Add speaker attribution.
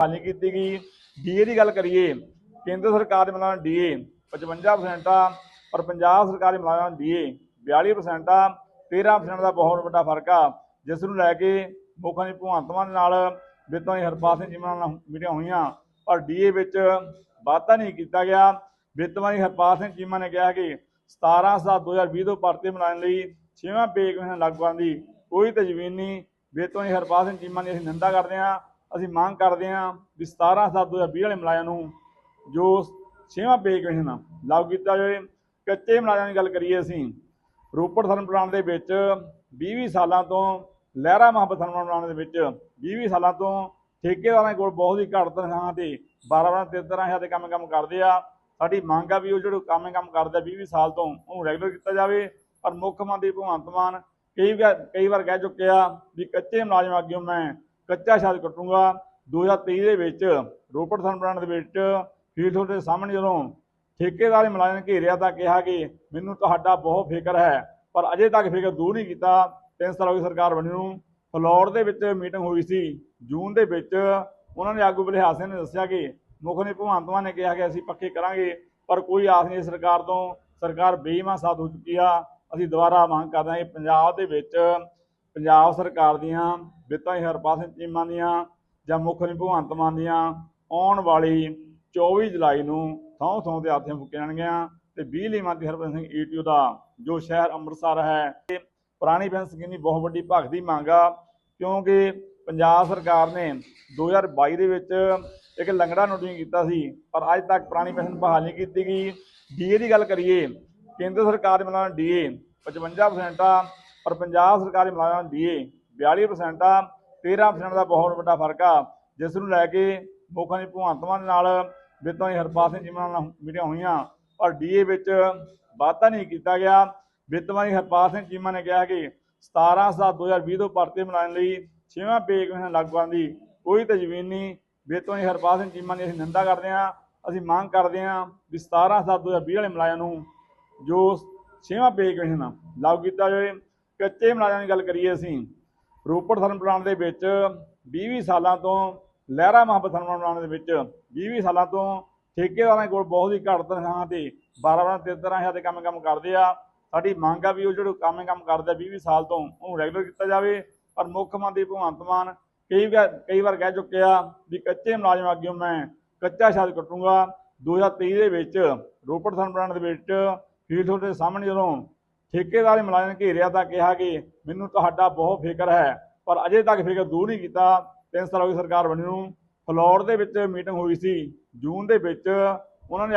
Speaker 1: ਹਾਨੀ ਕੀਤੀ ਗਈ। ਡੀਏ ਦੀ ਗੱਲ ਕਰੀਏ, ਕੇਂਦਰ ਸਰਕਾਰ ਦੇ ਮੁਲਾਜ਼ਮ ਡੀਏ 55% ਆ ਪਰ ਪੰਜਾਬ ਸਰਕਾਰ ਦੇ ਮੁਲਾਜ਼ਮ ਡੀਏ 42% ਆ 13% ਦਾ ਬਹੁਤ ਵੱਡਾ ਫ਼ਰਕ ਆ, ਜਿਸ ਨੂੰ ਲੈ ਕੇ ਮੁੱਖ ਮੰਤਰੀ ਭਗਵੰਤ ਮਾਨ ਨਾਲ ਵਿੱਤਾਂ ਦੀ ਹਰਪਾਲ ਸਿੰਘ ਚੀਮਾ ਨਾਲ ਮੀਟਿੰਗਾਂ ਹੋਈਆਂ, ਪਰ ਡੀਏ ਵਿੱਚ ਵਾਧਾ ਨਹੀਂ ਕੀਤਾ ਗਿਆ। ਵਿੱਤ ਮੰਤਰੀ ਹਰਪਾਲ ਸਿੰਘ ਚੀਮਾ ਨੇ ਕਿਹਾ ਕਿ 17 7 2020 ਤੋਂ ਭਰਤੀ ਮੁਲਾਜ਼ਮ ਲਈ ਛੇਵਾਂ ਪੇ ਕਮਿਸ਼ਨ ਲਾਗੂ ਕਰਨ ਦੀ ਕੋਈ ਤਜਵੀਜ਼ ਨਹੀਂ। ਵਿੱਤ ਦੀ ਹਰਪਾਲ ਸਿੰਘ ਚੀਮਾ ਦੀ ਅਸੀਂ ਨਿੰਦਾ ਕਰਦੇ ਹਾਂ। ਅਸੀਂ ਮੰਗ ਕਰਦੇ ਹਾਂ ਵੀ 17 7 2020 ਵਾਲੇ ਮੁਲਾਜ਼ਮ ਨੂੰ ਜੋ ਛੇਵਾਂ ਪੇ ਕਮਿਸ਼ਨ ਲਾਗੂ ਕੀਤਾ ਜਾਵੇ। ਕੱਚੇ ਮੁਲਾਜ਼ਮਾਂ ਦੀ ਗੱਲ ਕਰੀਏ ਅਸੀਂ, ਰੋਪੜ ਥਰਮਲ ਪਲਾਂਟ ਦੇ ਵਿੱਚ 20 ਸਾਲਾਂ ਤੋਂ, ਲਹਿਰਾ ਮੁਹੱਬਤ ਥਰਮਲ ਪਲਾਂਟ ਦੇ ਵਿੱਚ 20 ਸਾਲਾਂ ਤੋਂ ਠੇਕੇਦਾਰਾਂ ਕੋਲ ਬਹੁਤ ਹੀ ਘੱਟ ਤਨਖਾਹਾਂ ਤੇ 12 12 13 ਹਜ਼ਾਰ ਦੇ ਕੰਮ ਕੰਮ ਕਰਦੇ ਆ। ਸਾਡੀ ਮੰਗ ਆ ਵੀ ਉਹ ਜਿਹੜੇ ਕੰਮ ਕੰਮ ਕਰਦੇ ਆ 20 20 ਸਾਲ ਤੋਂ, ਉਹਨੂੰ ਰੈਗੂਲਰ ਕੀਤਾ ਜਾਵੇ। ਪਰ ਮੁੱਖ ਮੰਤਰੀ ਭਗਵੰਤ ਮਾਨ ਕਈ ਵਾਰ ਕਈ ਵਾਰ ਕਹਿ ਚੁੱਕਿਆ ਵੀ ਕੱਚੇ ਮੁਲਾਜ਼ਮ ਅੱਗੇ ਮੈਂ ਕੱਚਾ ਸ਼ਾਦ ਕੱਟੂੰਗਾ। 2023 ਦੇ ਵਿੱਚ ਰੋਪੜ ਥਰਮਲ ਪਲਾਂਟ ਦੇ ਵਿੱਚ ਫੀਲਡ ਦੇ ਸਾਹਮਣੇ ਜਦੋਂ ਠੇਕੇਦਾਰ ਦੇ ਮੁਲਾਜ਼ਮ ਘੇਰਿਆ ਤਾਂ ਕਿਹਾ ਕਿ ਮੈਨੂੰ ਤੁਹਾਡਾ ਬਹੁਤ ਫਿਕਰ ਹੈ, ਪਰ ਅਜੇ ਤੱਕ ਫਿਕਰ ਦੂਰ ਨਹੀਂ ਕੀਤਾ। ਤਿੰਨ ਸਾਲ ਹੋ ਗਏ ਸਰਕਾਰ ਬਣੀ ਨੂੰ। ਫਲੋਰ ਦੇ ਵਿੱਚ ਮੀਟਿੰਗ ਹੋਈ ਸੀ ਜੂਨ ਦੇ ਵਿੱਚ। ਉਹਨਾਂ ਨੇ ਆਗੂ ਬਲਿਹਾਰ ਨੇ ਦੱਸਿਆ ਕਿ ਮੁੱਖ ਨੇ ਭਗਵੰਤ ਮਾਨ ਨੇ ਕਿਹਾ ਕਿ ਅਸੀਂ ਪੱਕੇ ਕਰਾਂਗੇ, ਪਰ ਕੋਈ ਆਸ ਨਹੀਂ ਸਰਕਾਰ ਤੋਂ। ਸਰਕਾਰ ਬੇਈਮਾਨ ਸਾਥ ਹੋ ਚੁੱਕੀ ਆ। ਅਸੀਂ ਦੁਬਾਰਾ ਮੰਗ ਕਰਦੇ ਹਾਂ ਕਿ ਪੰਜਾਬ ਦੇ ਵਿੱਚ ਪੰਜਾਬ ਸਰਕਾਰ ਦੀਆਂ ਵਿੱਤਾਂ ਹੀ ਹਰਪਾਲ ਸਿੰਘ ਚੀਮਾ ਦੀਆਂ ਜਾਂ ਮੁੱਖ ਮੰਤਰੀ ਭਗਵੰਤ ਮਾਨ ਦੀਆਂ, ਆਉਣ ਵਾਲੀ 24 ਜੁਲਾਈ ਨੂੰ ਥਾਂ ਥਾਂ ਤੇ ਆਥੀਆਂ ਫੁੱਕੀਆਂ ਜਾਣਗੀਆਂ ਤੇ ਬਿਜਲੀ ਮੰਤਰੀ ਹਰਭਜਨ ਸਿੰਘ ਈਟੀਓ ਦਾ ਜੋ ਸ਼ਹਿਰ ਅੰਮ੍ਰਿਤਸਰ ਹੈ ਪੁਰਾਣੀ ਪੈਨਸ਼ਨ ਸਕੀਮ ਦੀ ਬਹੁਤ ਵੱਡੀ ਭਗਤ ਦੀ ਮੰਗ ਆ, ਕਿਉਂਕਿ ਪੰਜਾਬ ਸਰਕਾਰ ਨੇ 2022 ਦੇ ਵਿੱਚ ਇੱਕ ਲੰਗੜਾ ਨੋਟਿੰਗ ਕੀਤਾ ਸੀ, ਪਰ ਅੱਜ ਤੱਕ ਪੁਰਾਣੀ ਪੈਨਸ਼ਨ ਬਹਾਲ ਨਹੀਂ ਕੀਤੀ ਗਈ। ਡੀਏ ਦੀ ਗੱਲ ਕਰੀਏ, ਕੇਂਦਰ ਸਰਕਾਰ ਦੇ ਮੁਲਾਜ਼ਮ ਡੀਏ 55% ਆ ਪਰ ਪੰਜਾਬ ਸਰਕਾਰ ਦੇ ਮੁਲਾਜ਼ਮ ਡੀਏ 42% ਆ 13% ਦਾ ਬਹੁਤ ਵੱਡਾ ਫ਼ਰਕ ਆ, ਜਿਸ ਨੂੰ ਲੈ ਕੇ ਮੁੱਖ ਮੰਤਰੀ ਭਗਵੰਤ ਦੇ ਨਾਲ ਵਿੱਤਾਂ ਦੀ ਹਰਪਾਲ ਸਿੰਘ ਚੀਮਾ ਨਾਲ ਮੀਟਿੰਗਾਂ ਹੋਈਆਂ, ਪਰ ਡੀਏ ਵਿੱਚ ਵਾਧਾ ਨਹੀਂ ਕੀਤਾ ਗਿਆ। ਵਿੱਤ ਮੰਤਰੀ ਹਰਪਾਲ ਸਿੰਘ ਚੀਮਾ ਨੇ ਕਿਹਾ ਕਿ 17 7 2020 ਤੋਂ ਭਰਤੀ ਮੁਲਾਜ਼ਮ ਲਈ ਛੇਵਾਂ ਪੇ ਕਮਿਸ਼ਨ ਲਾਗੂ ਕਰਨ ਦੀ ਕੋਈ ਤਜਵੀਜ਼ ਨਹੀਂ। ਵਿੱਤ ਮੰਤਰੀ ਹਰਪਾਲ ਸਿੰਘ ਚੀਮਾ ਦੀ ਅਸੀਂ ਨਿੰਦਾ ਕਰਦੇ ਹਾਂ, ਅਸੀਂ ਮੰਗ ਕਰਦੇ ਹਾਂ ਵੀ 17 7 2020 ਵਾਲੇ ਮੁਲਾਜ਼ਮ ਨੂੰ ਜੋ ਛੇਵਾਂ ਪੇ ਕਮਿਸ਼ਨ ਲਾਗੂ ਕੀਤਾ ਜਾਵੇ ਕੱਚੇ ਮੁਲਾਜ਼ਮਾਂ ਦੀ ਗੱਲ ਕਰੀਏ ਅਸੀਂ, ਰੋਪੜ ਥਰਮਲ ਪਲਾਂਟ ਦੇ ਵਿੱਚ 20 ਸਾਲਾਂ ਤੋਂ, ਲਹਿਰਾ ਮੁਹੱਬਤ ਥਰਮਲ ਪਲਾਂਟ ਦੇ ਵਿੱਚ 20 ਸਾਲਾਂ ਤੋਂ ਠੇਕੇਦਾਰਾਂ ਕੋਲ ਬਹੁਤ ਹੀ ਘੱਟ ਤਨਖਾਹਾਂ ਤੇ 12 12 13 ਹਜ਼ਾਰ ਦੇ ਕੰਮ ਕੰਮ ਕਰਦੇ ਆ। ਸਾਡੀ ਮੰਗ ਆ ਵੀ ਉਹ ਜਿਹੜੇ ਕੰਮ ਕੰਮ ਕਰਦੇ ਆ 20 ਸਾਲ ਤੋਂ, ਉਹਨੂੰ ਰੈਗੂਲਰ ਕੀਤਾ ਜਾਵੇ। ਪਰ ਮੁੱਖ ਮੰਤਰੀ ਭਗਵੰਤ ਮਾਨ ਕਈ ਵਾਰ ਕਈ ਵਾਰ ਕਹਿ ਚੁੱਕਿਆ ਵੀ ਕੱਚੇ ਮੁਲਾਜ਼ਮ ਅੱਗੇ ਮੈਂ ਕੱਚਾ ਸ਼ਾਦ ਕੱਟੂੰਗਾ। 2023 ਦੇ ਵਿੱਚ ਰੋਪੜ ਥਰਮਲ ਪਲਾਂਟ ਦੇ ਵਿੱਚ ਫੀਲਡ ਦੇ ਸਾਹਮਣੇ ਜਦੋਂ ਠੇਕੇਦਾਰ ਦੇ ਮੁਲਾਜ਼ਮ ਘੇਰਿਆ ਤਾਂ ਕਿਹਾ ਕਿ ਮੈਨੂੰ ਤੁਹਾਡਾ ਬਹੁਤ ਫਿਕਰ ਹੈ, ਪਰ ਅਜੇ ਤੱਕ ਫਿਕਰ ਦੂਰ ਨਹੀਂ ਕੀਤਾ। ਤਿੰਨ ਸਾਲ ਹੋ ਗਈ ਸਰਕਾਰ ਬਣੀ ਨੂੰ। ਫਲੋਰ ਦੇ ਵਿੱਚ ਮੀਟਿੰਗ ਹੋਈ ਸੀ। ਜੂਨ ਦੇ ਵਿੱਚ ਉਹਨਾਂ ਨੇ